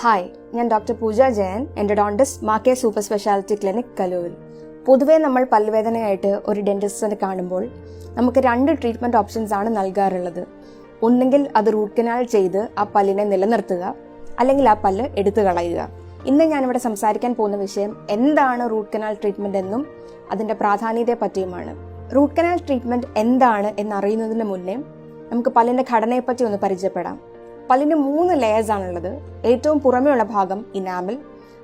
Hi ഞാൻ doctor Pooja Jayan എന്റെ endodontist മാക്കേ സൂപ്പർ സ്പെഷ്യാലിറ്റി ക്ലിനിക് കലൂരിൽ. പൊതുവെ നമ്മൾ പല്ലുവേദനയായിട്ട് ഒരു ഡെന്റിസ്റ്റിനെ കാണുമ്പോൾ നമുക്ക് രണ്ട് ട്രീറ്റ്മെന്റ് ഓപ്ഷൻസ് ആണ് നൽകാറുള്ളത്. ഒന്നെങ്കിൽ അത് റൂട്ട് കനാൽ ചെയ്ത് ആ പല്ലിനെ നിലനിർത്തുക അല്ലെങ്കിൽ ആ പല്ല് എടുത്തു കളയുക. ഇന്ന് ഞാനിവിടെ സംസാരിക്കാൻ പോകുന്ന വിഷയം എന്താണ് റൂട്ട് കനാൽ ട്രീറ്റ്മെന്റ് എന്നും അതിന്റെ പ്രാധാന്യത്തെ പറ്റിയുമാണ്. റൂട്ട് കനാൽ ട്രീറ്റ്മെന്റ് എന്താണ് എന്നറിയുന്നതിന് മുന്നേ നമുക്ക് പല്ലിന്റെ ഘടനയെപ്പറ്റി ഒന്ന് പരിചയപ്പെടാം. പല്ലിന് മൂന്ന് ലെയേഴ്സ് ആണുള്ളത്. ഏറ്റവും പുറമെയുള്ള ഭാഗം ഇനാമിൽ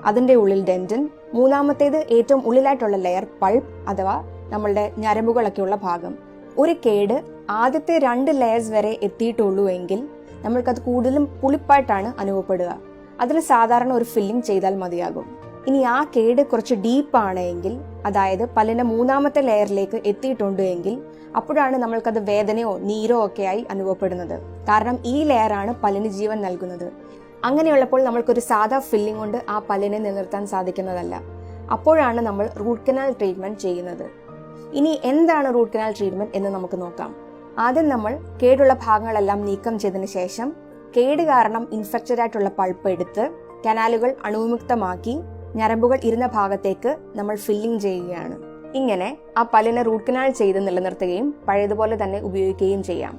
അതിന്റെ ഉള്ളിൽ ഡെന്റൻ മൂന്നാമത്തേത് ഏറ്റവും ഉള്ളിലായിട്ടുള്ള ലെയർ പൾപ്പ് അഥവാ നമ്മളുടെ ഞരമ്പുകളൊക്കെയുള്ള ഭാഗം. ഒരു കേട് ആദ്യത്തെ രണ്ട് ലെയേഴ്സ് വരെ എത്തിയിട്ടുള്ളൂ എങ്കിൽ നമ്മൾക്കത് കൂടുതലും പുളിപ്പായിട്ടാണ് അനുഭവപ്പെടുക. അതിന് സാധാരണ ഒരു ഫില്ലിംഗ് ചെയ്താൽ മതിയാകും. ഇനി ആ കേട് കുറച്ച് ഡീപ്പാണ് എങ്കിൽ അതായത് പല്ലിന്റെ മൂന്നാമത്തെ ലെയറിലേക്ക് എത്തിയിട്ടുണ്ട് എങ്കിൽ അപ്പോഴാണ് നമ്മൾക്കത് വേദനയോ നീരോ ഒക്കെ ആയി അനുഭവപ്പെടുന്നത്. കാരണം ഈ ലെയറാണ് പല്ലിന് ജീവൻ നൽകുന്നത്. അങ്ങനെയുള്ളപ്പോൾ നമ്മൾക്കൊരു സാധാ ഫില്ലിംഗ് കൊണ്ട് ആ പല്ലിനെ നിലനിർത്താൻ സാധിക്കുന്നതല്ല. അപ്പോഴാണ് നമ്മൾ റൂട്ട് കനാൽ ട്രീറ്റ്മെന്റ് ചെയ്യുന്നത്. ഇനി എന്താണ് റൂട്ട് കനാൽ ട്രീറ്റ്മെന്റ് എന്ന് നമുക്ക് നോക്കാം. ആദ്യം നമ്മൾ കേടുള്ള ഭാഗങ്ങളെല്ലാം നീക്കം ചെയ്തതിനു ശേഷം കേട് കാരണം ഇൻഫെക്റ്റഡ് ആയിട്ടുള്ള പൾപ്പ് എടുത്ത് കനാലുകൾ അണുവിമുക്തമാക്കി ഞരമ്പുകൾ ഇരുന്ന ഭാഗത്തേക്ക് നമ്മൾ ഫില്ലിംഗ് ചെയ്യുകയാണ്. ഇങ്ങനെ ആ പല്ലിനെ റൂട്ട് കനാൽ ചെയ്ത് നിലനിർത്തുകയും പഴയതുപോലെ തന്നെ ഉപയോഗിക്കുകയും ചെയ്യാം.